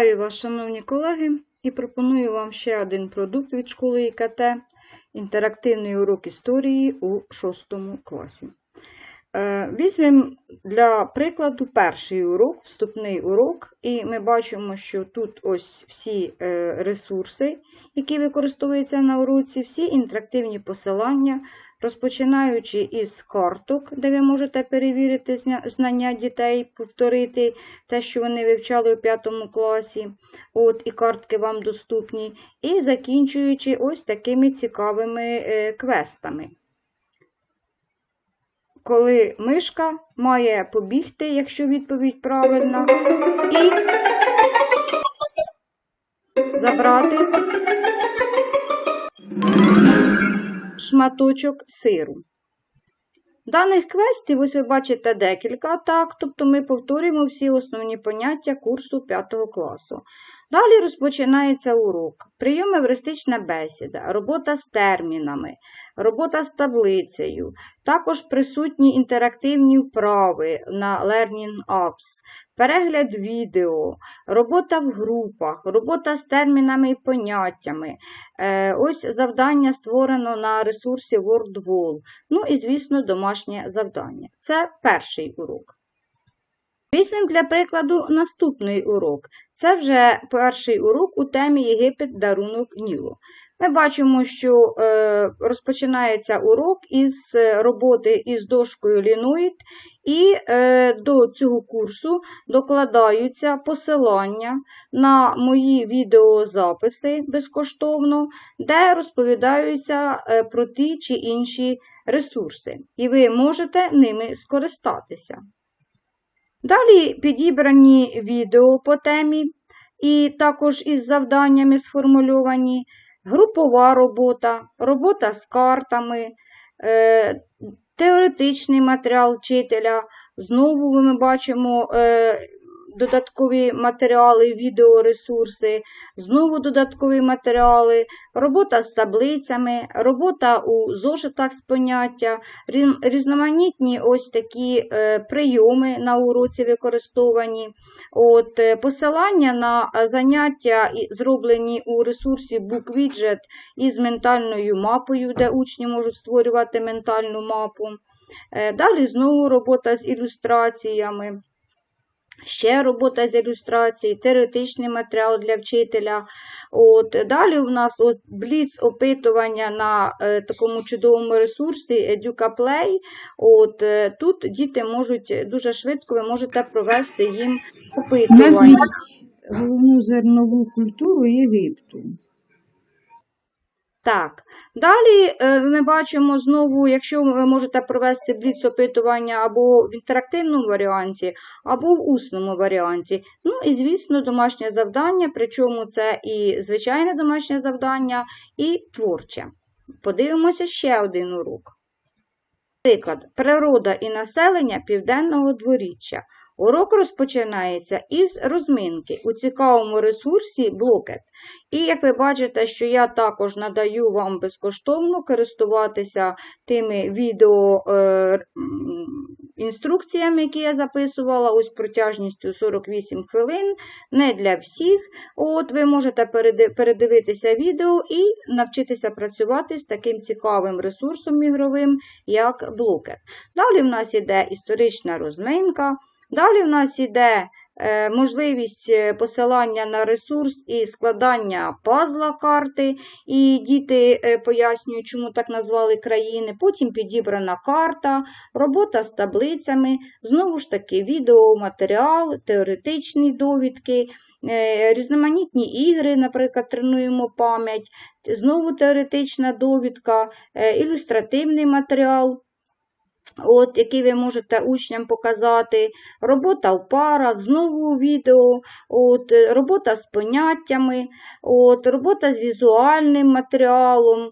Вітаю вас, шановні колеги, і пропоную вам ще один продукт від школи ІКТ інтерактивний урок історії у 6 класі. Е, Візьмемо для прикладу перший урок, вступний урок, і ми бачимо, що тут ось всі е, ресурси, які використовуються на уроці, всі інтерактивні посилання, розпочинаючи із карток, де ви можете перевірити знання дітей, повторити те, що вони вивчали у 5 класі, от, і картки вам доступні, і закінчуючи ось такими цікавими е, квестами. Коли мишка має побігти, якщо відповідь правильна, і забрати шматочок сиру. Даних квестів, ось ви бачите декілька, так, тобто ми повторюємо всі основні поняття курсу 5 класу. Далі розпочинається урок. Прийом евристична бесіда, робота з термінами, робота з таблицею, також присутні інтерактивні вправи на Learning Apps, перегляд відео, робота в групах, робота з термінами і поняттями. Е, Ось завдання створено на ресурсі WordWall. Ну і, звісно, домашнє завдання. Це перший урок. Візьмемо для прикладу наступний урок. Це вже перший урок у темі Єгипет дарунок Нілу. Ми бачимо, що е, розпочинається урок із е, роботи із дошкою Linoid, і е, до цього курсу докладаються посилання на мої відеозаписи безкоштовно, де розповідаються про ті чи інші ресурси, і ви можете ними скористатися. Далі підібрані відео по темі, і також із завданнями сформульовані, групова робота, робота з картами, е, теоретичний матеріал вчителя. Знову ми бачимо е, додаткові матеріали, відеоресурси, знову додаткові матеріали, робота з таблицями, робота у зошитах з поняття, різноманітні ось такі е, прийоми на уроці використовані. От, е, посилання на е, заняття, зроблені у ресурсі BookWidget із ментальною мапою, де учні можуть створювати ментальну мапу. Далі знову робота з ілюстраціями. Ще робота з ілюстрації, теоретичний матеріал для вчителя. От, далі у нас ось бліц опитування на е, такому чудовому ресурсі EducaPlay. От, е, тут діти можуть дуже швидко, ви можете провести їм опитування. Назвіть головну зернову культуру Єгипту. Так, далі е, ми бачимо знову, якщо ви можете провести бліц опитування або в інтерактивному варіанті, або в усному варіанті. Ну і, звісно, домашнє завдання, причому це і звичайне домашнє завдання, і творче. Подивимося ще один урок. Приклад, природа і населення Південного дворіччя. Урок розпочинається із розминки у цікавому ресурсі Blocket. І як ви бачите, що я також надаю вам безкоштовно користуватися тими відео е, інструкціями, які я записувала, ось протяжністю 48 хвилин, не для всіх. От Ви можете передивитися відео і навчитися працювати з таким цікавим ресурсом ігровим, як Blocket. Далі в нас іде історична розминка. Далі в нас іде е, можливість е, посилання на ресурс і складання пазла карти, і діти е, пояснюють, чому так назвали країни. Потім підібрана карта, робота з таблицями, знову ж таки, відеоматеріал, теоретичні довідки, різноманітні ігри, наприклад, тренуємо пам'ять, знову теоретична довідка, ілюстративний матеріал от, який ви можете учням показати, робота в парах, знову відео, от, робота з поняттями, от, робота з візуальним матеріалом,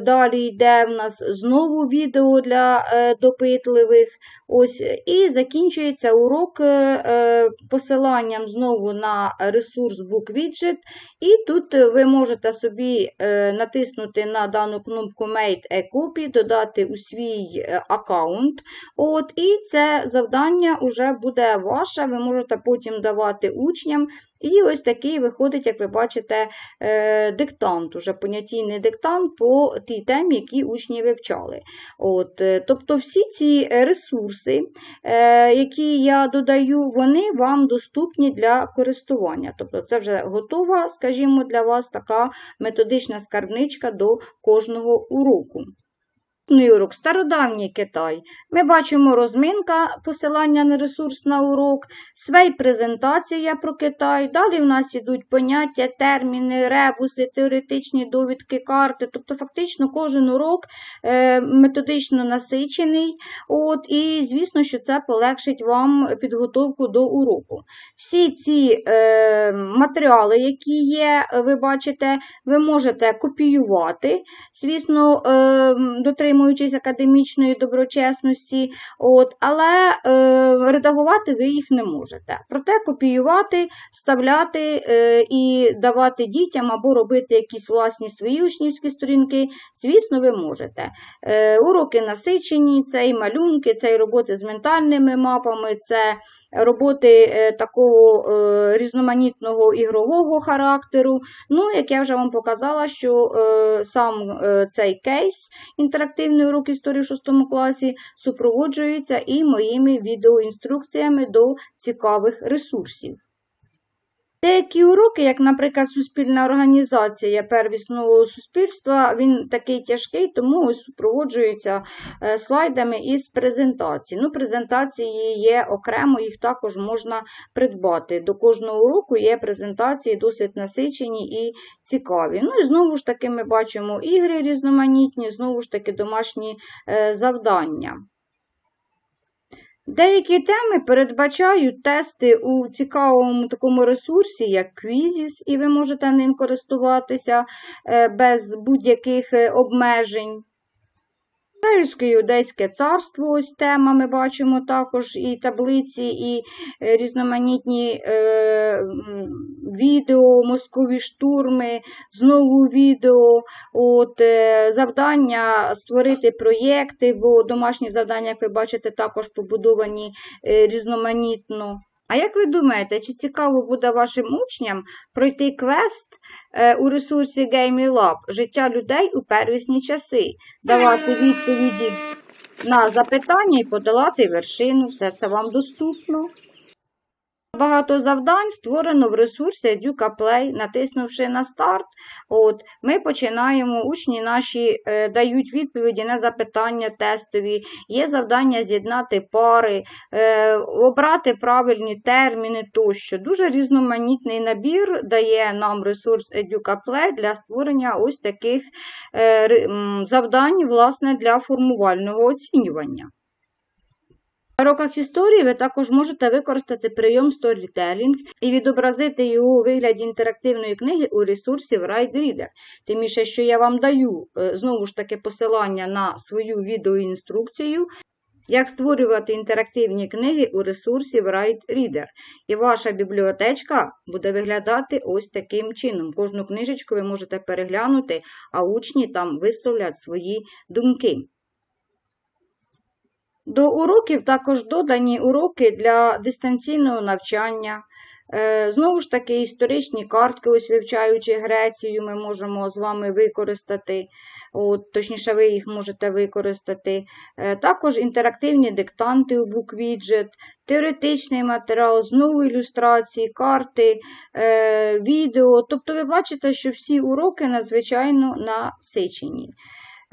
Далі йде в нас знову відео для е, допитливих. Ось, і закінчується урок е, е, посиланням знову на ресурс BookWidget. І тут е, ви можете собі е, натиснути на дану кнопку Made a Copy, додати у свій е, аккаунт. От, і це завдання вже буде ваше, ви можете потім давати учням. І ось такий виходить, як ви бачите, е, диктант, уже понятійний диктант по тій темі, які учні вивчали. От, е, тобто всі ці ресурси, е, які я додаю, вони вам доступні для користування. Тобто це вже готова, скажімо, для вас така методична скарбничка до кожного уроку. Урок стародавній Китай. Ми бачимо розминка, посилання на ресурс на урок, свей презентація про Китай. Далі в нас ідуть поняття, терміни, ребуси, теоретичні довідки, карти. Тобто, фактично, кожен урок е, методично насичений. От, і, звісно, що це полегшить вам підготовку до уроку. Всі ці е, матеріали, які є, ви бачите, ви можете копіювати, звісно, е, дотримуючись академічної доброчесності, от, але е, редагувати ви їх не можете. Проте копіювати, вставляти е, і давати дітям або робити якісь власні свої учнівські сторінки, звісно, ви можете. Е, уроки насичені, це і малюнки, це і роботи з ментальними мапами, це роботи е, такого е, різноманітного ігрового характеру. Ну, як я вже вам показала, що е, сам е, цей кейс, інтерактивний урок історії в 6 класі, супроводжується і моїми відеоінструкціями до цікавих ресурсів. Деякі уроки, як, наприклад, суспільна організація первісного суспільства, він такий тяжкий, тому супроводжується е, слайдами із презентації. Ну, презентації є окремо, їх також можна придбати. До кожного уроку є презентації досить насичені і цікаві. Ну і знову ж таки ми бачимо ігри різноманітні, знову ж таки домашні е, завдання. Деякі теми передбачають тести у цікавому такому ресурсі, як Quizzes, і ви можете ним користуватися е, без будь-яких е, обмежень. Ізраїльське юдейське царство, ось тема, ми бачимо також і таблиці, і е, різноманітні е, відео, мозкові штурми, знову відео, от, е, завдання створити проєкти, бо домашні завдання, як ви бачите, також побудовані е, різноманітно. А як ви думаєте, чи цікаво буде вашим учням пройти квест е, у ресурсі GameLab «Життя людей у первісні часи, давати відповіді на запитання і подолати вершину? Все це вам доступно. Багато завдань створено в ресурсі Educa Play. Натиснувши на старт, от, ми починаємо, учні наші е, дають відповіді на запитання тестові, є завдання з'єднати пари, е, обрати правильні терміни тощо. Дуже різноманітний набір дає нам ресурс Educa Play для створення ось таких е, завдань власне, для формувального оцінювання. Уроках історії ви також можете використати прийом Storytelling і відобразити його у вигляді інтерактивної книги у ресурсі Write Reader. Тим більше, що я вам даю е, знову ж таки посилання на свою відеоінструкцію, як створювати інтерактивні книги у ресурсі Write Reader. І ваша бібліотечка буде виглядати ось таким чином. Кожну книжечку ви можете переглянути, а учні там висловлять свої думки. До уроків також додані уроки для дистанційного навчання. Е, Знову ж таки, історичні картки, ось вивчаючи Грецію, ми можемо з вами використати, от, точніше, ви їх можете використати. Е, Також інтерактивні диктанти у BookWidget, теоретичний матеріал, знову ілюстрації, карти, е, відео. Тобто ви бачите, що всі уроки надзвичайно насичені.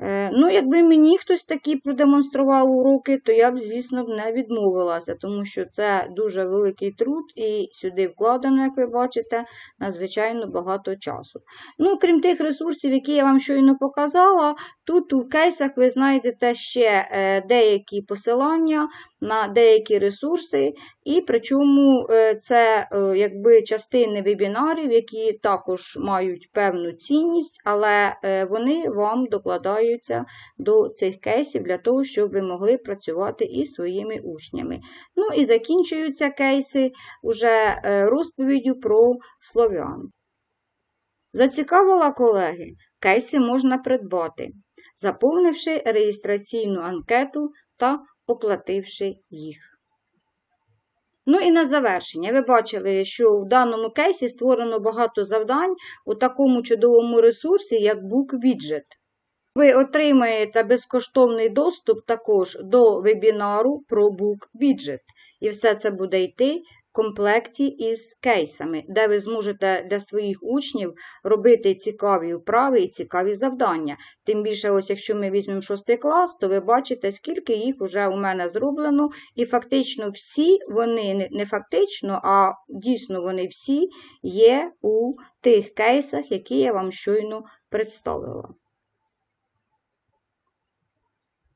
Е, Ну, якби мені хтось такі продемонстрував уроки, то я б, звісно, не відмовилася, тому що це дуже великий труд, і сюди вкладено, як ви бачите, надзвичайно багато часу. Ну, крім тих ресурсів, які я вам щойно показала, тут у кейсах ви знайдете ще е, деякі посилання на деякі ресурси, і причому е, це е, якби частини вебінарів, які також мають певну цінність, але е, вони вам докладаються до цих кейсів для того, щоб ви могли працювати із своїми учнями. Ну і закінчуються кейси уже розповіддю про слов'ян. Зацікавила колеги, кейси можна придбати, заповнивши реєстраційну анкету та оплативши їх. Ну і на завершення, ви бачили, що в даному кейсі створено багато завдань у такому чудовому ресурсі, як BookWidget. Ви отримаєте безкоштовний доступ також до вебінару про BookWidget. І все це буде йти комплекті із кейсами, де ви зможете для своїх учнів робити цікаві вправи і цікаві завдання. Тим більше, ось якщо ми візьмемо 6 клас, то ви бачите, скільки їх вже у мене зроблено. І фактично всі вони, не фактично, а дійсно вони всі є у тих кейсах, які я вам щойно представила.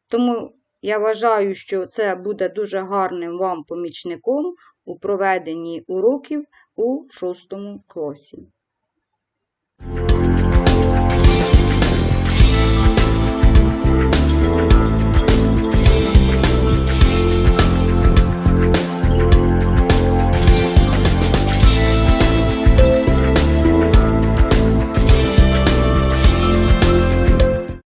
Тому я вважаю, що це буде дуже гарним вам помічником у проведенні уроків у 6 класі.